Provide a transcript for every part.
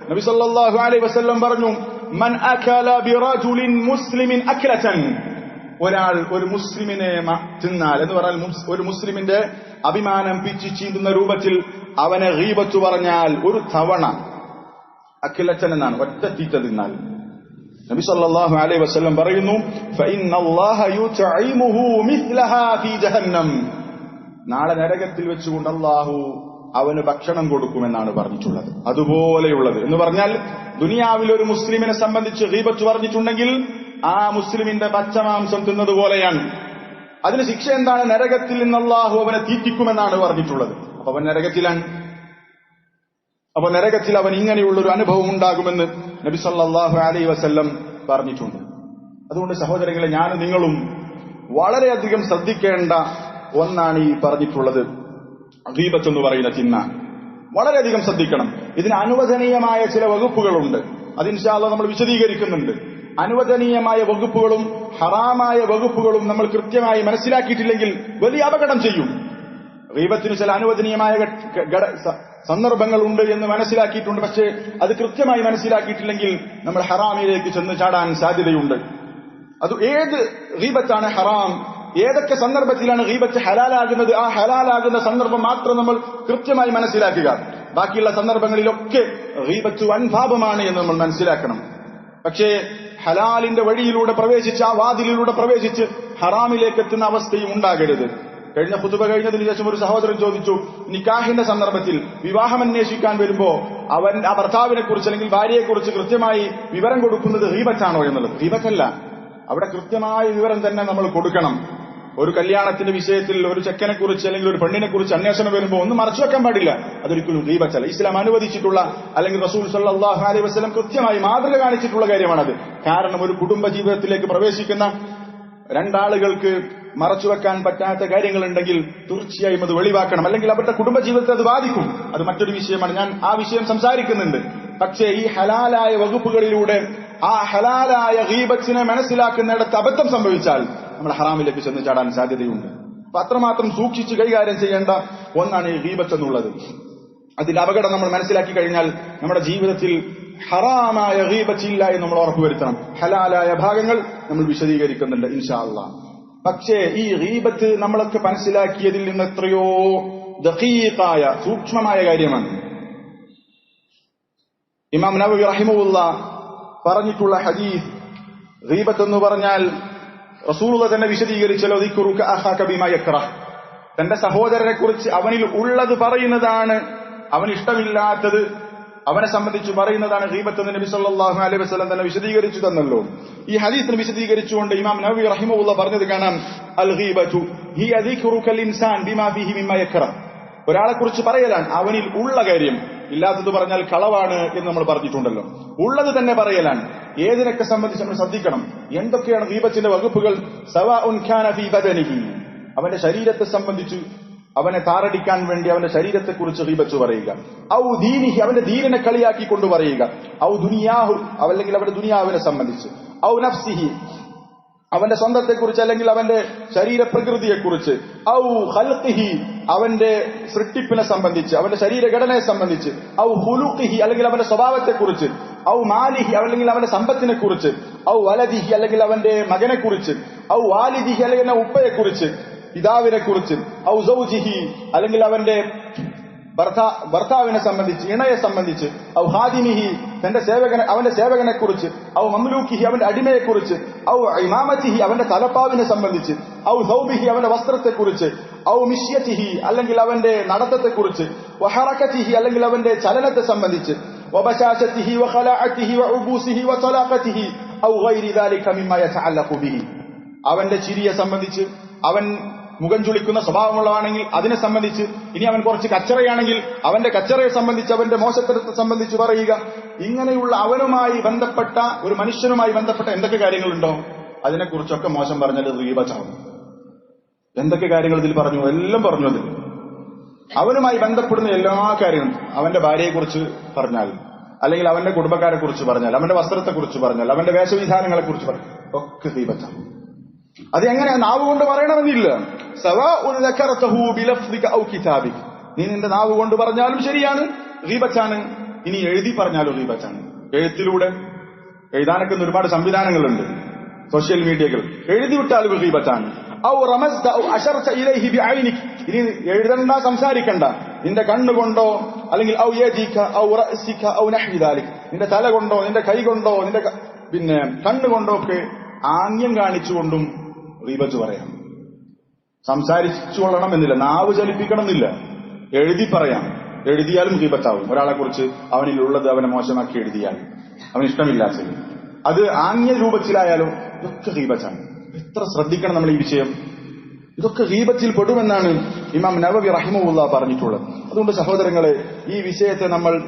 നബി സല്ലല്ലാഹു അലൈഹി വസല്ലം പറഞ്ഞു മൻ അകല ബിറജുലിൻ മുസ്ലിമിൻ അക്ലതൻ ഒരാൾ ഒരു മുസ്ലിമിനെ തിന്നാൽ എന്ന് പറഞ്ഞാൽ ഒരു മുസ്ലിമിന്റെ അഭിമാനം പിച്ചി ചീന്തുന്ന രൂപത്തിൽ അവനെ റീബത്തു പറഞ്ഞാൽ ഒരു തവണ അഖിലച്ചൻ എന്നാണ് ഒറ്റ തീറ്റ തിന്നാൽ. നബി സല്ലല്ലാഹു അലൈഹി വസല്ലം പറയുന്നു നാളെ നരകത്തിൽ വെച്ചുകൊണ്ട് അള്ളാഹു അവന് ഭക്ഷണം കൊടുക്കുമെന്നാണ് പറഞ്ഞിട്ടുള്ളത്. അതുപോലെയുള്ളത്. എന്ന് പറഞ്ഞാൽ ദുനിയാവിൽ ഒരു മുസ്ലിമിനെ സംബന്ധിച്ച് ഗീബത്ത് പറഞ്ഞിട്ടുണ്ടെങ്കിൽ ആ മുസ്ലിമിന്റെ പച്ചമാംസം തിന്നതുപോലെയാണ് അതിന് ശിക്ഷ എന്താണ്? നരകത്തിൽ നിന്ന് അള്ളാഹു അവനെ തീറ്റിക്കുമെന്നാണ് പറഞ്ഞിട്ടുള്ളത്. അപ്പൊ അവൻ നരകത്തിലാണ്. അപ്പൊ നരകത്തിൽ അവൻ ഇങ്ങനെയുള്ള ഒരു അനുഭവം ഉണ്ടാകുമെന്ന് നബി സല്ലാഹു അലൈ വസ്ല്ലം പറഞ്ഞിട്ടുണ്ട്. അതുകൊണ്ട് സഹോദരങ്ങളെ ഞാനും നിങ്ങളും വളരെയധികം ശ്രദ്ധിക്കേണ്ട ഒന്നാണ് ഈ പറഞ്ഞിട്ടുള്ളത്. ഗീബത്ത് എന്ന് പറയുന്ന ചിന്ന വളരെയധികം ശ്രദ്ധിക്കണം. ഇതിന് അനുവദനീയമായ ചില വകുപ്പുകളുണ്ട്. അത് ഇൻഷാല്ല നമ്മൾ വിശദീകരിക്കുന്നുണ്ട്. അനുവദനീയമായ വകുപ്പുകളും ഹറാമായ വകുപ്പുകളും നമ്മൾ കൃത്യമായി മനസ്സിലാക്കിയിട്ടില്ലെങ്കിൽ വലിയ അപകടം ചെയ്യും. ദൈവത്തിന് ചില അനുവദനീയമായ സന്ദർഭങ്ങളുണ്ട് എന്ന് മനസ്സിലാക്കിയിട്ടുണ്ട്. പക്ഷേ അത് കൃത്യമായി മനസ്സിലാക്കിയിട്ടില്ലെങ്കിൽ നമ്മൾ ഹറാമിലേക്ക് ചെന്ന് ചാടാൻ സാധ്യതയുണ്ട്. അത് ഏത് ദീപത്താണ് ഹറാം ഏതൊക്കെ സന്ദർഭത്തിലാണ് ഗീബത്ത് ഹലാലാകുന്നത്? ആ ഹലാലാകുന്ന സന്ദർഭം മാത്രം നമ്മൾ കൃത്യമായി മനസ്സിലാക്കുക. ബാക്കിയുള്ള സന്ദർഭങ്ങളിലൊക്കെ ഗീബത്ത് വൻഭാപമാണ് എന്ന് നമ്മൾ മനസ്സിലാക്കണം. പക്ഷേ ഹലാലിന്റെ വഴിയിലൂടെ പ്രവേശിച്ച് ആ വാതിലിലൂടെ പ്രവേശിച്ച് ഹറാമിലേക്ക് എത്തുന്ന അവസ്ഥയും ഉണ്ടാകരുത്. കഴിഞ്ഞ പുതുവ കഴിഞ്ഞതിന് ശേഷം ഒരു സഹോദരൻ ചോദിച്ചു നിക്കാഹിന്റെ സന്ദർഭത്തിൽ വിവാഹം അന്വേഷിക്കാൻ വരുമ്പോ അവൻ ആ ഭർത്താവിനെ കുറിച്ച് അല്ലെങ്കിൽ ഭാര്യയെക്കുറിച്ച് കൃത്യമായി വിവരം കൊടുക്കുന്നത് ഹീബച്ചാണോ എന്നുള്ളത്? ഹീബച്ചല്ല അവിടെ കൃത്യമായ വിവരം തന്നെ നമ്മൾ കൊടുക്കണം. ഒരു കല്യാണത്തിന്റെ വിഷയത്തിൽ ഒരു ചെക്കനെ കുറിച്ച് അല്ലെങ്കിൽ ഒരു പെണ്ണിനെ കുറിച്ച് അന്വേഷണം വരുമ്പോൾ ഒന്നും മറച്ചു വെക്കാൻ പാടില്ല. അതൊരിക്കലും ദീപച്ചല ഇസ്ലാം അനുവദിച്ചിട്ടുള്ള അല്ലെങ്കിൽ റസൂൽ സല്ലല്ലാഹു അലൈഹി വസ്ലം കൃത്യമായി മാതൃക കാണിച്ചിട്ടുള്ള കാര്യമാണത്. കാരണം ഒരു കുടുംബ ജീവിതത്തിലേക്ക് പ്രവേശിക്കുന്ന രണ്ടാളുകൾക്ക് മറച്ചുവെക്കാൻ പറ്റാത്ത കാര്യങ്ങളുണ്ടെങ്കിൽ തീർച്ചയായും അത് വെളിവാക്കണം. അല്ലെങ്കിൽ അവരുടെ കുടുംബജീവിതത്തെ അത് ബാധിക്കും. അത് മറ്റൊരു വിഷയമാണ്. ഞാൻ ആ വിഷയം സംസാരിക്കുന്നുണ്ട്. പക്ഷേ ഈ ഹലാലായ വകുപ്പുകളിലൂടെ ആ ഹലാലായ ഗീബത്തിനെ മനസ്സിലാക്കുന്നിടത്ത് അബദ്ധം സംഭവിച്ചാൽ നമ്മൾ ഹറാമിലേക്ക് ചെന്ന് ചാടാൻ സാധ്യതയുണ്ട്. അപ്പൊ അത്രമാത്രം സൂക്ഷിച്ച് കൈകാര്യം ചെയ്യേണ്ട ഒന്നാണ് ഈ ഗീബത്ത് എന്നുള്ളത്. അതിന്റെ അപകടം നമ്മൾ മനസ്സിലാക്കി കഴിഞ്ഞാൽ നമ്മുടെ ജീവിതത്തിൽ ഹറാമായ ഗീബച്ചില്ല എന്ന് നമ്മൾ ഉറപ്പുവരുത്തണം ഹലാലായ ഭാഗങ്ങൾ നമ്മൾ വിശദീകരിക്കുന്നുണ്ട് ഇൻഷാ അള്ളാ പക്ഷേ ഈ ഗീബത്ത് നമ്മളൊക്കെ മനസ്സിലാക്കിയതിൽ നിന്ന് എത്രയോ ദഖീഖായ സൂക്ഷ്മമായ കാര്യമാണ്. ഇമാം നബി റഹിമുല്ല പറഞ്ഞിട്ടുള്ള ഹദീസ് ഗീബത്ത് എന്ന് പറഞ്ഞാൽ റസൂലുള്ള തന്നെ വിശദീകരിച്ചല്ലോ ദിക്കുറുക്ക് അഹാക്ക ബിമാ യക്റഹ് തന്റെ സഹോദരനെ കുറിച്ച് അവനിൽ ഉള്ളത് പറയുന്നതാണ് അവൻ ഇഷ്ടമില്ലാത്തത് അവനെ സംബന്ധിച്ച് പറയുന്നതാണ് ഹീബത്ത് നബി സല്ലാഹു അലൈഹി വസ്ലം തന്നെ വിശദീകരിച്ചു തന്നല്ലോ. ഈ ഹദീസിന് വിശദീകരിച്ചുകൊണ്ട് ഇമാം നബി റഹിമുള്ള പറഞ്ഞത് കാണാം അൽ ബിമാ ബിഹി ഒരാളെ കുറിച്ച് പറയലാണ് അവനിൽ ഉള്ള കാര്യം ഇല്ലാത്തത് പറഞ്ഞാൽ കളവാണ് എന്ന് നമ്മൾ പറഞ്ഞിട്ടുണ്ടല്ലോ. ഉള്ളത് തന്നെ പറയലാണ്. ഏതിനൊക്കെ സംബന്ധിച്ച് നമ്മൾ ശ്രദ്ധിക്കണം? എന്തൊക്കെയാണ് ദീപത്തിന്റെ വകുപ്പുകൾ? സവ ഉൻ ഖാന ഫീ ബദനിഹി. അവന്റെ ശരീരത്തെ സംബന്ധിച്ച് അവനെ താറടിക്കാൻ വേണ്ടി അവന്റെ ശരീരത്തെക്കുറിച്ച് ഹീബച്ചു പറയുക. ഔ ദീനിഹി അവന്റെ ദീനിനെ കളിയാക്കി കൊണ്ട് പറയുക. ഔ ദുനിയാഹു അല്ലെങ്കിൽ അവന്റെ ദുനിയാവിനെ സംബന്ധിച്ച്. ഔ നഫ്സിഹി അവന്റെ സ്വന്തത്തെക്കുറിച്ച് അല്ലെങ്കിൽ അവന്റെ ശരീരപ്രകൃതിയെക്കുറിച്ച്. ഔ ഹൽഖിഹി അവന്റെ സൃഷ്ടിപ്പിനെ സംബന്ധിച്ച് അവന്റെ ശരീരഘടനയെ സംബന്ധിച്ച്. ഔ ഹുലുഖിഹി അല്ലെങ്കിൽ അവന്റെ സ്വഭാവത്തെക്കുറിച്ച്. ഔ മാലിഹി അല്ലെങ്കിൽ അവന്റെ സമ്പത്തിനെ കുറിച്ച് ഔ വലദിഹി അല്ലെങ്കിൽ അവന്റെ മകനെ കുറിച്ച് ഔ വാലിദിഹി അല്ലെങ്കിൽ ഉപ്പയെ ഉപ്പയെക്കുറിച്ച്. പിതാവിനെ കുറിച്ച് ഔ സൗജിഹി അല്ലെങ്കിൽ അവന്റെ ഭർത്താവിനെ സംബന്ധിച്ച് ഇണയെ സംബന്ധിച്ച് ഔ ഹാദിമിഹി തന്റെ സേവകനെ അവന്റെ സേവകനെ കുറിച്ച് ഔ മംലൂക്കിഹി അവന്റെ അടിമയെ കുറിച്ച് ഔ ഇമാമത്തിഹി അവന്റെ തലപ്പാവിനെ സംബന്ധിച്ച് ഔ സൗബിഹി അവന്റെ വസ്ത്രത്തെക്കുറിച്ച് ഔ മിഷ്യത്തിഹി അല്ലെങ്കിൽ അവന്റെ നടത്തത്തെക്കുറിച്ച് വഹറക്കത്തിഹി അല്ലെങ്കിൽ അവന്റെ ചലനത്തെ സംബന്ധിച്ച് وبشاشته وخلاعته وعبوسه وطلاقته أو غير ذلك مما يتعلق به അവന്റെ ചിരിയെ സംബന്ധിച്ച് അവൻ മുഖം ചുളിക്കുന്ന സ്വഭാവമുള്ളതാണെങ്കിൽ അതിനെ സംബന്ധിച്ച് ഇനി അവൻ കുറച്ച് കച്ചറയാണെങ്കിൽ അവന്റെ കച്ചറയെ സംബന്ധിച്ച് അവന്റെ മോശത്തരത്തെ സംബന്ധിച്ച് പറയുക. ഇങ്ങനെയുള്ള അവനുമായി ബന്ധപ്പെട്ട ഒരു മനുഷ്യനുമായി ബന്ധപ്പെട്ട എന്തൊക്കെ കാര്യങ്ങളുണ്ടോ? അതിനെക്കുറിച്ചൊക്കെ മോശം പറഞ്ഞത് റീബച്ചാവും എന്തൊക്കെ കാര്യങ്ങൾ ഇതിൽ പറഞ്ഞു? എല്ലാം പറഞ്ഞു അതിൽ. അവനുമായി ബന്ധപ്പെടുന്ന എല്ലാ കാര്യങ്ങളും അവന്റെ ഭാര്യയെക്കുറിച്ച് പറഞ്ഞാൽ അല്ലെങ്കിൽ അവന്റെ കുടുംബക്കാരെ കുറിച്ച് പറഞ്ഞാൽ അവന്റെ വസ്ത്രത്തെക്കുറിച്ച് പറഞ്ഞാൽ അവന്റെ വേഷവിധാനങ്ങളെ കുറിച്ച് പറഞ്ഞാൽ ഒക്കെ ദീപച്ചാവും അത് എങ്ങനെ നാവ് കൊണ്ട് പറയണമെന്നില്ല. കിതാബിക. നീ നിന്റെ നാവ് കൊണ്ട് പറഞ്ഞാലും ശരിയാണ് റീബച്ചാണ് ഇനി എഴുതി പറഞ്ഞാലും റീബച്ചാണ് എഴുത്തിലൂടെ എഴുതാനൊക്കെ ഒരുപാട് സംവിധാനങ്ങളുണ്ട്. സോഷ്യൽ മീഡിയകൾ. എഴുതി വിട്ടാലും റീബച്ചാണ് ഔ റമസ്ത ഇനി എഴുതണ്ട സംസാരിക്കണ്ട. നിന്റെ കണ്ണുകൊണ്ടോ അല്ലെങ്കിൽ ഔ യദിക ഔ റഅസിക ഔ നിന്റെ തല കൊണ്ടോ നിന്റെ കൈ കൊണ്ടോ നിന്റെ പിന്നെ കണ്ണുകൊണ്ടോ ഒക്കെ ആംഗ്യം കാണിച്ചുകൊണ്ടും റീബച്ച് പറയാം. സംസാരിച്ചു കൊള്ളണം എന്നില്ല നാവ് ചലിപ്പിക്കണം എന്നില്ല എഴുതി പറയാം. എഴുതിയാലും ഗീബത്താവും ഒരാളെ കുറിച്ച് അവനിലുള്ളത് അവനെ മോശമാക്കി എഴുതിയാൽ. അവന് ഇഷ്ടമില്ലാത്തത് അത് ആംഗ്യ രൂപത്തിലായാലും ഇതൊക്കെ ഗീബത്താണ് എത്ര ശ്രദ്ധിക്കണം നമ്മൾ ഈ വിഷയം. ഇതൊക്കെ ഗീബത്തിൽ പെടുമെന്നാണ് ഇമാം നവവി റഹിമുല്ല പറഞ്ഞിട്ടുള്ളത്. അതുകൊണ്ട് സഹോദരങ്ങളെ ഈ വിഷയത്തെ നമ്മൾ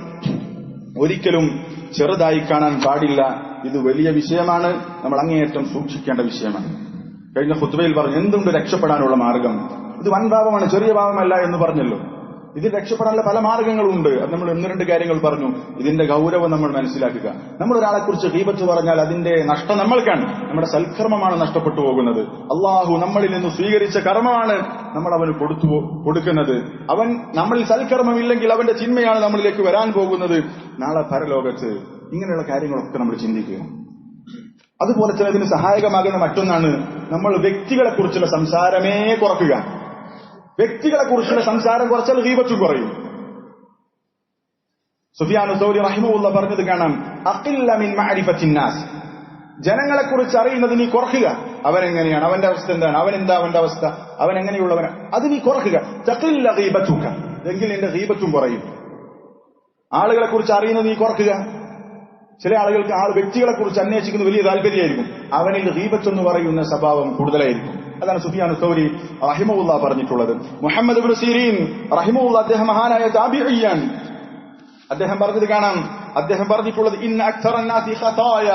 ഒരിക്കലും ചെറുതായി കാണാൻ പാടില്ല. ഇത് വലിയ വിഷയമാണ്. നമ്മൾ അങ്ങേയറ്റം സൂക്ഷിക്കേണ്ട വിഷയമാണ്. കഴിഞ്ഞ ഹുത്ബയിൽ പറഞ്ഞു എന്തുണ്ട് രക്ഷപ്പെടാനുള്ള മാർഗം? ഇത് വൻ പാപമാണ് ചെറിയ പാപമല്ല എന്ന് പറഞ്ഞല്ലോ. ഇതിൽ രക്ഷപ്പെടാനുള്ള പല മാർഗങ്ങളുണ്ട്. അത് നമ്മൾ ഒന്ന് രണ്ട് കാര്യങ്ങൾ പറഞ്ഞു. ഇതിന്റെ ഗൗരവം നമ്മൾ മനസ്സിലാക്കുക. നമ്മൾ ഒരാളെ കുറിച്ച് ദീപത്ത് പറഞ്ഞാൽ അതിന്റെ നഷ്ടം നമ്മൾക്കാണ്. നമ്മുടെ സൽക്കർമ്മമാണ് നഷ്ടപ്പെട്ടു പോകുന്നത്. അള്ളാഹു നമ്മളിൽ നിന്ന് സ്വീകരിച്ച കർമ്മമാണ് നമ്മൾ അവന് കൊടുത്തു കൊടുക്കുന്നത്. അവൻ നമ്മളിൽ സൽക്കർമ്മമില്ലെങ്കിൽ അവന്റെ ചിന്മയാണ് നമ്മളിലേക്ക് വരാൻ പോകുന്നത്. നാളെ പരലോകത്ത് ഇങ്ങനെയുള്ള കാര്യങ്ങളൊക്കെ നമ്മൾ ചിന്തിക്കുക. അതുപോലെ ഇതിന് സഹായകമാകുന്ന മറ്റൊന്നാണ് നമ്മൾ വ്യക്തികളെ കുറിച്ചുള്ള സംസാരമേ കുറക്കുക. വ്യക്തികളെ കുറിച്ചുള്ള സംസാരം കുറച്ചാൽ ദീപച്ചു കുറയും. സുഫിയാനു സൗരി റഹിമുള്ള പറഞ്ഞത് കാണാം അഖില്ല മിൻ മഅരിഫത്തിൻ ജനങ്ങളെ കുറിച്ച് അറിയുന്നത് നീ കുറക്കുക. അവനെങ്ങനെയാണ് അവന്റെ അവസ്ഥ എന്താണ്? അവൻ എന്താ അവന്റെ അവസ്ഥ? അവൻ എങ്ങനെയുള്ളവൻ അത് നീ കുറക്കുക. തഖില്ല ദീപച്ചുക്ക എങ്കിൽ നിന്റെ ഗീബത്തും കുറയും. ആളുകളെ കുറിച്ച് അറിയുന്നത് നീ കുറക്കുക. ചില ആളുകൾക്ക് ആൾ വ്യക്തികളെ കുറിച്ച് അന്വേഷിക്കുന്ന വലിയ താല്പര്യമായിരിക്കും. അവനിൽ റീബത്ത് എന്ന് പറയുന്ന സ്വഭാവം കൂടുതലായിരിക്കും. അതാണ് സുഫിയാൻ സൗരി റഹിമുല്ല പറഞ്ഞിട്ടുള്ളത്. മുഹമ്മദ് ഇബ്നു സീരീൻ റഹിമുല്ല അദ്ദേഹം മഹാനായ താബിഇയ്യാൻ അദ്ദേഹം പറഞ്ഞത് കാണാം. അദ്ദേഹം പറഞ്ഞിട്ടുള്ളത് ഇൻ അക്തറന്നാസി ഖതായ.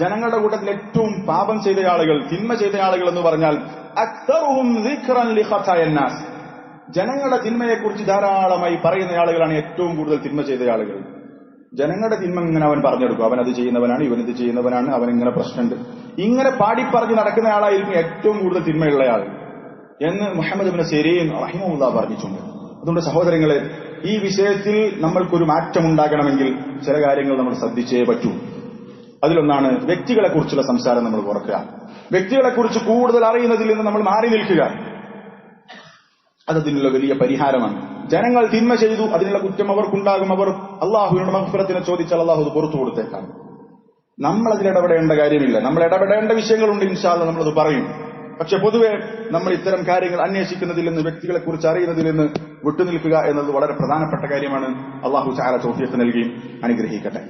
ജനങ്ങളുടെ കൂട്ടത്തിൽ ഏറ്റവും പാപം ചെയ്ത ആളുകൾ തിന്മ ചെയ്ത ആളുകൾ എന്ന് പറഞ്ഞാൽ അക്തറുഹും ജനങ്ങളുടെ തിന്മയെക്കുറിച്ച് ധാരാളമായി പറയുന്ന ആളുകളാണ് ഏറ്റവും കൂടുതൽ തിന്മ ചെയ്ത ആളുകൾ. ജനങ്ങളുടെ തിന്മ ഇങ്ങനെ അവൻ പറഞ്ഞെടുക്കും. അവൻ അത് ചെയ്യുന്നവനാണ് ഇവൻ ഇത് ചെയ്യുന്നവനാണ് അവൻ ഇങ്ങനെ പ്രശ്നമുണ്ട്. ഇങ്ങനെ പാടിപ്പറഞ്ഞ് നടക്കുന്ന ആളായിരിക്കും ഏറ്റവും കൂടുതൽ തിന്മയുള്ള ആൾ എന്ന് മുഹമ്മദ് ബിൻ സെരീൻ റഹിമുല്ല പറഞ്ഞിട്ടുണ്ട്. അതുകൊണ്ട് സഹോദരങ്ങളെ ഈ വിഷയത്തിൽ നമ്മൾക്കൊരു മാറ്റം ഉണ്ടാകണമെങ്കിൽ ചില കാര്യങ്ങൾ നമ്മൾ ശ്രദ്ധിച്ചേ പറ്റൂ. അതിലൊന്നാണ് വ്യക്തികളെ കുറിച്ചുള്ള സംസാരം നമ്മൾ കുറക്കുക വ്യക്തികളെ കുറിച്ച് കൂടുതൽ അറിയുന്നതിൽ നിന്ന് നമ്മൾ മാറി നിൽക്കുക. അതതിനുള്ള വലിയ പരിഹാരമാണ് ജനങ്ങൾ തിന്മ ചെയ്തു അതിനുള്ള കുറ്റം അവർക്കുണ്ടാകും. അവർ അള്ളാഹുവിനോട് മഹഫിറത്തിനെ ചോദിച്ചാൽ അള്ളാഹു അത് പുറത്തു കൊടുത്തേക്കാം നമ്മൾ അതിൽ ഇടപെടേണ്ട കാര്യമില്ല. നമ്മൾ ഇടപെടേണ്ട വിഷയങ്ങളുണ്ട് ഇൻഷാല്ല നമ്മളത് പറയും. പക്ഷെ പൊതുവെ നമ്മൾ ഇത്തരം കാര്യങ്ങൾ അന്വേഷിക്കുന്നതിൽ നിന്ന് വ്യക്തികളെ കുറിച്ച് അറിയുന്നതിൽ നിന്ന് വിട്ടുനിൽക്കുക എന്നത് വളരെ പ്രധാനപ്പെട്ട കാര്യമാണ്. അള്ളാഹു ചാര ചോദ്യത്തിന് നൽകി. അനുഗ്രഹിക്കട്ടെ.